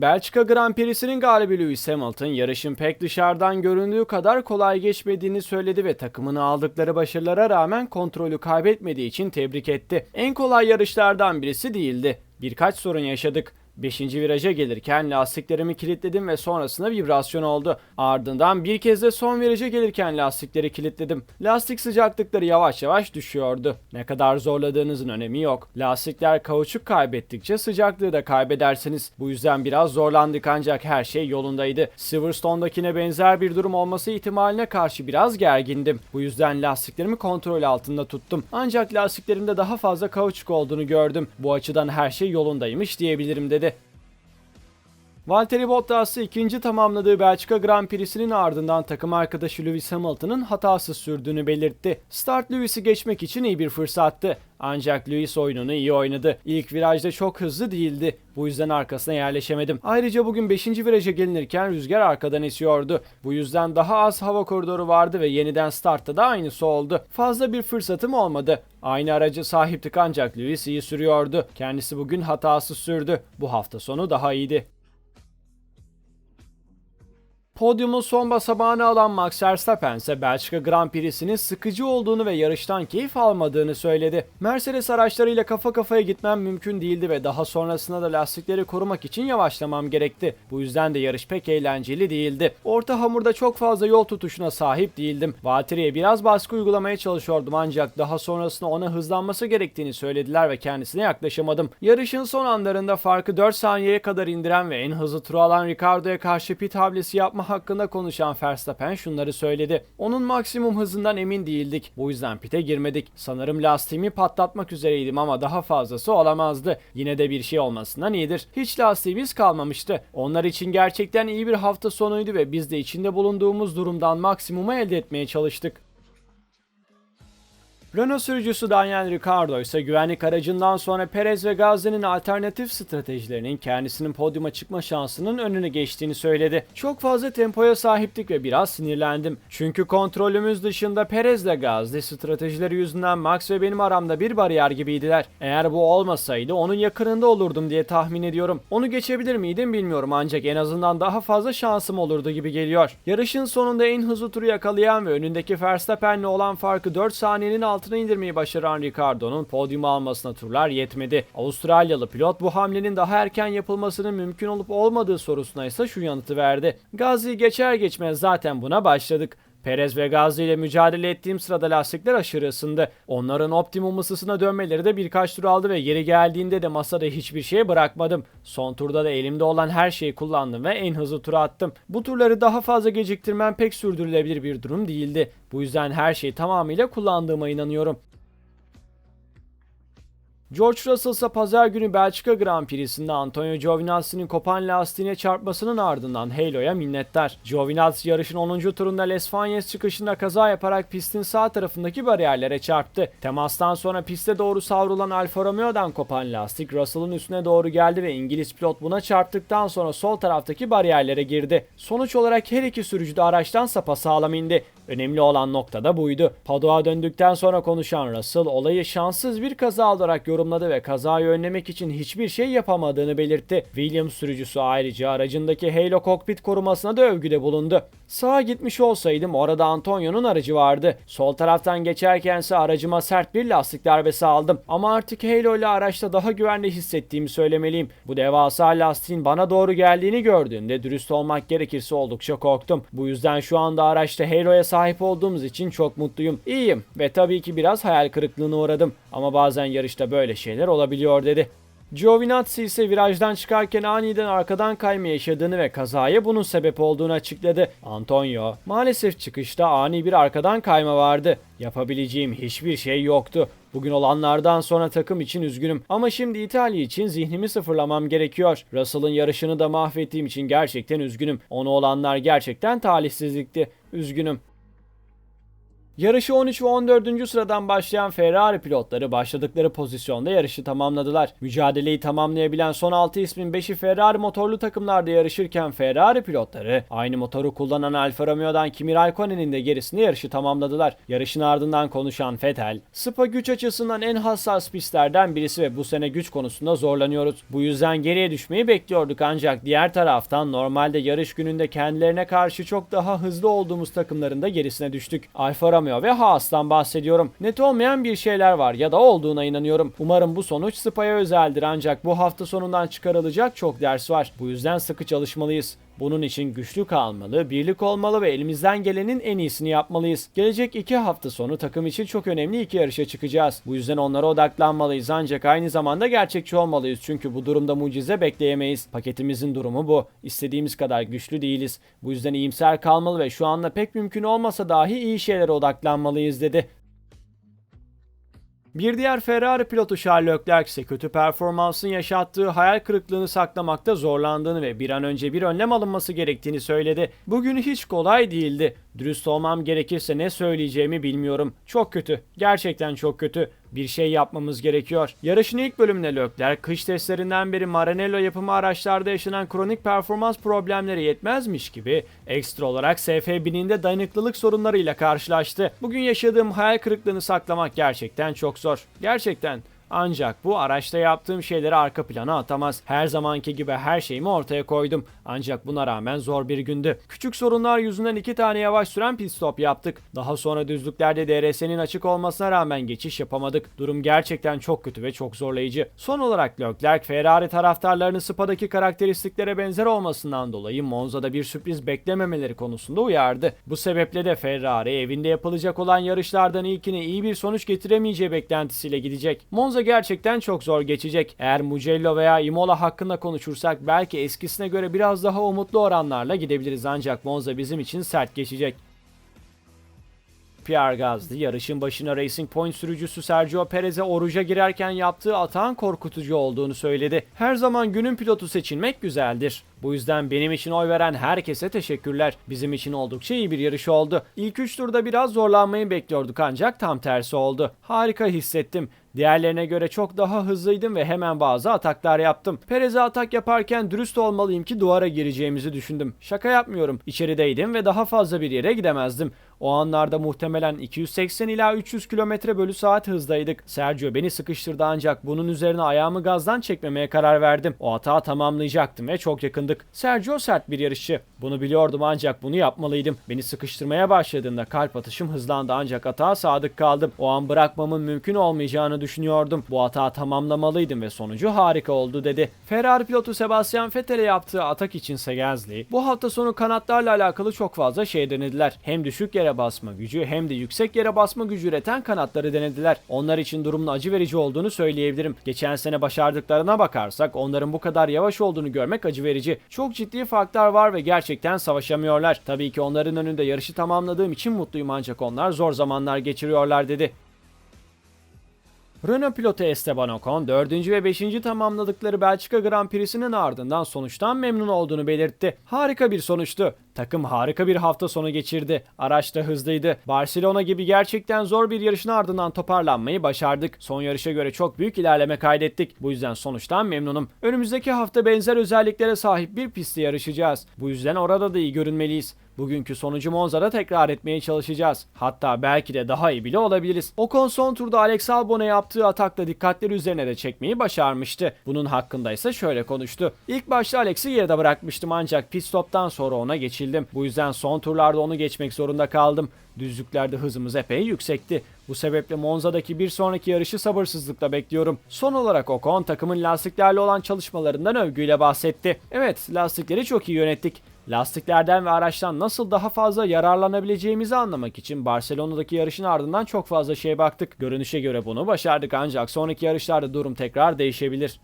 Belçika Grand Prix'sinin galibi Lewis Hamilton yarışın pek dışarıdan göründüğü kadar kolay geçmediğini söyledi ve takımını aldıkları başarılara rağmen kontrolü kaybetmediği için tebrik etti. En kolay yarışlardan birisi değildi. Birkaç sorun yaşadık. 5. viraja gelirken lastiklerimi kilitledim ve sonrasında vibrasyon oldu. Ardından bir kez de son viraja gelirken lastikleri kilitledim. Lastik sıcaklıkları yavaş yavaş düşüyordu. Ne kadar zorladığınızın önemi yok. Lastikler kauçuk kaybettikçe sıcaklığı da kaybedersiniz. Bu yüzden biraz zorlandık ancak her şey yolundaydı. Silverstone'dakine benzer bir durum olması ihtimaline karşı biraz gergindim. Bu yüzden lastiklerimi kontrol altında tuttum. Ancak lastiklerimde daha fazla kauçuk olduğunu gördüm. Bu açıdan her şey yolundaymış diyebilirim dedi. Valtteri Bottas'ı ikinci tamamladığı Belçika Grand Prix'sinin ardından takım arkadaşı Lewis Hamilton'ın hatasız sürdüğünü belirtti. Start Lewis'i geçmek için iyi bir fırsattı. Ancak Lewis oyununu iyi oynadı. İlk virajda çok hızlı değildi. Bu yüzden arkasına yerleşemedim. Ayrıca bugün 5. viraja gelinirken rüzgar arkadan esiyordu. Bu yüzden daha az hava koridoru vardı ve yeniden startta da aynısı oldu. Fazla bir fırsatım olmadı. Aynı aracı sahiptik ancak Lewis iyi sürüyordu. Kendisi bugün hatasız sürdü. Bu hafta sonu daha iyiydi. Podyumun son basamağını alan Max Verstappen ise Belçika Grand Prix'sinin sıkıcı olduğunu ve yarıştan keyif almadığını söyledi. Mercedes araçlarıyla kafa kafaya gitmem mümkün değildi ve daha sonrasında da lastikleri korumak için yavaşlamam gerekti. Bu yüzden de yarış pek eğlenceli değildi. Orta hamurda çok fazla yol tutuşuna sahip değildim. Valtteri'ye biraz baskı uygulamaya çalışıyordum ancak daha sonrasında ona hızlanması gerektiğini söylediler ve kendisine yaklaşamadım. Yarışın son anlarında farkı 4 saniyeye kadar indiren ve en hızlı turu alan Ricardo'ya karşı pit hamlesi yapma hakkında konuşan Verstappen şunları söyledi. Onun maksimum hızından emin değildik. Bu yüzden pite girmedik. Sanırım lastiğimi patlatmak üzereydim ama daha fazlası olamazdı. Yine de bir şey olmasından iyidir. Hiç lastiğimiz kalmamıştı. Onlar için gerçekten iyi bir hafta sonuydu ve biz de içinde bulunduğumuz durumdan maksimumu elde etmeye çalıştık. Renault sürücüsü Daniel Ricciardo ise güvenlik aracından sonra Perez ve Gazze'nin alternatif stratejilerinin kendisinin podyuma çıkma şansının önüne geçtiğini söyledi. Çok fazla tempoya sahiptik ve biraz sinirlendim. Çünkü kontrolümüz dışında Perez ile Gazze stratejileri yüzünden Max ve benim aramda bir bariyer gibiydiler. Eğer bu olmasaydı onun yakınında olurdum diye tahmin ediyorum. Onu geçebilir miydim bilmiyorum ancak en azından daha fazla şansım olurdu gibi geliyor. Yarışın sonunda en hızlı turu yakalayan ve önündeki Verstappen'le olan farkı 4 saniyenin altına altına indirmeyi başaran Ricardo'nun podyumu almasına turlar yetmedi. Avustralyalı pilot bu hamlenin daha erken yapılmasının mümkün olup olmadığı sorusuna ise şu yanıtı verdi. Gazi'yi geçer geçmez zaten buna başladık. Perez ve Gazi ile mücadele ettiğim sırada lastikler aşırı ısındı. Onların optimum ısısına dönmeleri de birkaç tur aldı ve yeri geldiğinde de masada hiçbir şey bırakmadım. Son turda da elimde olan her şeyi kullandım ve en hızlı tura attım. Bu turları daha fazla geciktirmem pek sürdürülebilir bir durum değildi. Bu yüzden her şeyi tamamıyla kullandığıma inanıyorum. George Russell ise pazar günü Belçika Grand Prix'sinde Antonio Giovinazzi'nin kopan lastiğine çarpmasının ardından Halo'ya minnettar. Giovinazzi yarışın 10. turunda Les Fagnes çıkışında kaza yaparak pistin sağ tarafındaki bariyerlere çarptı. Temastan sonra piste doğru savrulan Alfa Romeo'dan kopan lastik Russell'ın üstüne doğru geldi ve İngiliz pilot buna çarptıktan sonra sol taraftaki bariyerlere girdi. Sonuç olarak her iki sürücü de araçtan sapasağlam indi. Önemli olan nokta da buydu. Padoğa döndükten sonra konuşan Russell olayı şanssız bir kaza olarak yorumladı ve kazayı önlemek için hiçbir şey yapamadığını belirtti. Williams sürücüsü ayrıca aracındaki Halo kokpit korumasına da övgüde bulundu. Sağa gitmiş olsaydım orada Antonio'nun aracı vardı. Sol taraftan geçerkense aracıma sert bir lastik darbesi aldım. Ama artık Halo ile araçta daha güvenli hissettiğimi söylemeliyim. Bu devasa lastiğin bana doğru geldiğini gördüğünde dürüst olmak gerekirse oldukça korktum. Bu yüzden şu anda araçta Halo'ya sahip olduğumuz için çok mutluyum. İyiyim ve tabii ki biraz hayal kırıklığına uğradım. Ama bazen yarışta böyle şeyler olabiliyor dedi. Giovinazzi ise virajdan çıkarken aniden arkadan kayma yaşadığını ve kazaya bunun sebep olduğunu açıkladı. Antonio, maalesef çıkışta ani bir arkadan kayma vardı. Yapabileceğim hiçbir şey yoktu. Bugün olanlardan sonra takım için üzgünüm ama şimdi İtalya için zihnimi sıfırlamam gerekiyor. Russell'ın yarışını da mahvettiğim için gerçekten üzgünüm. Onu olanlar gerçekten talihsizlikti. Üzgünüm. Yarışı 13 ve 14. sıradan başlayan Ferrari pilotları başladıkları pozisyonda yarışı tamamladılar. Mücadeleyi tamamlayabilen son 6 ismin 5'i Ferrari motorlu takımlarda yarışırken Ferrari pilotları aynı motoru kullanan Alfa Romeo'dan Kimi Raikkonen'in de gerisinde yarışı tamamladılar. Yarışın ardından konuşan Vettel, Spa güç açısından en hassas pistlerden birisi ve bu sene güç konusunda zorlanıyoruz. Bu yüzden geriye düşmeyi bekliyorduk ancak diğer taraftan normalde yarış gününde kendilerine karşı çok daha hızlı olduğumuz takımların da gerisine düştük. Alfa Romeo ve Haas'tan bahsediyorum. Net olmayan bir şeyler var ya da olduğuna inanıyorum. Umarım bu sonuç Spa'ya özeldir ancak bu hafta sonundan çıkarılacak çok ders var. Bu yüzden sıkı çalışmalıyız. Bunun için güçlü kalmalı, birlik olmalı ve elimizden gelenin en iyisini yapmalıyız. Gelecek iki hafta sonu takım için çok önemli iki yarışa çıkacağız. Bu yüzden onlara odaklanmalıyız ancak aynı zamanda gerçekçi olmalıyız çünkü bu durumda mucize bekleyemeyiz. Paketimizin durumu bu. İstediğimiz kadar güçlü değiliz. Bu yüzden iyimser kalmalı ve şu anda pek mümkün olmasa dahi iyi şeylere odaklanmalıyız dedi. Bir diğer Ferrari pilotu Charles Leclerc ise kötü performansın yaşattığı hayal kırıklığını saklamakta zorlandığını ve bir an önce bir önlem alınması gerektiğini söyledi. Bugün hiç kolay değildi. Dürüst olmam gerekirse ne söyleyeceğimi bilmiyorum. Çok kötü. Gerçekten çok kötü. Bir şey yapmamız gerekiyor. Yarışın ilk bölümünde Leclerc, kış testlerinden beri Maranello yapımı araçlarda yaşanan kronik performans problemleri yetmezmiş gibi ekstra olarak SF1000'inde dayanıklılık sorunlarıyla karşılaştı. Bugün yaşadığım hayal kırıklığını saklamak gerçekten çok zor. Gerçekten. Ancak bu araçta yaptığım şeyleri arka plana atamaz. Her zamanki gibi her şeyimi ortaya koydum. Ancak buna rağmen zor bir gündü. Küçük sorunlar yüzünden iki tane yavaş süren pit stop yaptık. Daha sonra düzlüklerde DRS'nin açık olmasına rağmen geçiş yapamadık. Durum gerçekten çok kötü ve çok zorlayıcı. Son olarak Leclerc, Ferrari taraftarlarının Spa'daki karakteristiklere benzer olmasından dolayı Monza'da bir sürpriz beklememeleri konusunda uyardı. Bu sebeple de Ferrari evinde yapılacak olan yarışlardan ilkine iyi bir sonuç getiremeyeceği beklentisiyle gidecek. Monza gerçekten çok zor geçecek. Eğer Mugello veya Imola hakkında konuşursak belki eskisine göre biraz daha umutlu oranlarla gidebiliriz ancak Monza bizim için sert geçecek. Pierre Gasly yarışın başına Racing Point sürücüsü Sergio Perez'e oruca girerken yaptığı atağın korkutucu olduğunu söyledi. Her zaman günün pilotu seçilmek güzeldir. Bu yüzden benim için oy veren herkese teşekkürler. Bizim için oldukça iyi bir yarış oldu. İlk 3 turda biraz zorlanmayı bekliyorduk ancak tam tersi oldu. Harika hissettim. Diğerlerine göre çok daha hızlıydım ve hemen bazı ataklar yaptım. Perez'e atak yaparken dürüst olmalıyım ki duvara gireceğimizi düşündüm. Şaka yapmıyorum. İçerideydim ve daha fazla bir yere gidemezdim. O anlarda muhtemelen 280 ila 300 km bölü saat hızdaydık. Sergio beni sıkıştırdı ancak bunun üzerine ayağımı gazdan çekmemeye karar verdim. O hata tamamlayacaktım ve çok yakındık. Sergio sert bir yarışçı. Bunu biliyordum ancak bunu yapmalıydım. Beni sıkıştırmaya başladığında kalp atışım hızlandı ancak hata sadık kaldım. O an bırakmamın mümkün olmayacağını düşünüyordum. Bu hata tamamlamalıydım ve sonucu harika oldu dedi. Ferrari pilotu Sebastian Vettel'e yaptığı atak içinse Gasly, bu hafta sonu kanatlarla alakalı çok fazla şey denediler. Hem düşük yere basma gücü hem de yüksek yere basma gücü üreten kanatları denediler. Onlar için durumun acı verici olduğunu söyleyebilirim. Geçen sene başardıklarına bakarsak onların bu kadar yavaş olduğunu görmek acı verici. Çok ciddi farklar var ve gerçekten savaşamıyorlar. Tabii ki onların önünde yarışı tamamladığım için mutluyum ancak onlar zor zamanlar geçiriyorlar dedi. Renault pilotu Esteban Ocon 4. ve 5. tamamladıkları Belçika Grand Prix'sinin ardından sonuçtan memnun olduğunu belirtti. Harika bir sonuçtu. Takım harika bir hafta sonu geçirdi. Araç da hızlıydı. Barcelona gibi gerçekten zor bir yarışın ardından toparlanmayı başardık. Son yarışa göre çok büyük ilerleme kaydettik. Bu yüzden sonuçtan memnunum. Önümüzdeki hafta benzer özelliklere sahip bir pistte yarışacağız. Bu yüzden orada da iyi görünmeliyiz. Bugünkü sonucu Monza'da tekrar etmeye çalışacağız. Hatta belki de daha iyi bile olabiliriz. Ocon son turda Alex Albon'a yaptığı atakla dikkatleri üzerine de çekmeyi başarmıştı. Bunun hakkında ise şöyle konuştu. İlk başta Alex'i geride bırakmıştım ancak pit stop'tan sonra ona geçildim. Bu yüzden son turlarda onu geçmek zorunda kaldım. Düzlüklerde hızımız epey yüksekti. Bu sebeple Monza'daki bir sonraki yarışı sabırsızlıkla bekliyorum. Son olarak Ocon takımın lastiklerle olan çalışmalarından övgüyle bahsetti. Evet lastikleri çok iyi yönettik. Lastiklerden ve araçtan nasıl daha fazla yararlanabileceğimizi anlamak için Barcelona'daki yarışın ardından çok fazla şeye baktık. Görünüşe göre bunu başardık ancak sonraki yarışlarda durum tekrar değişebilir.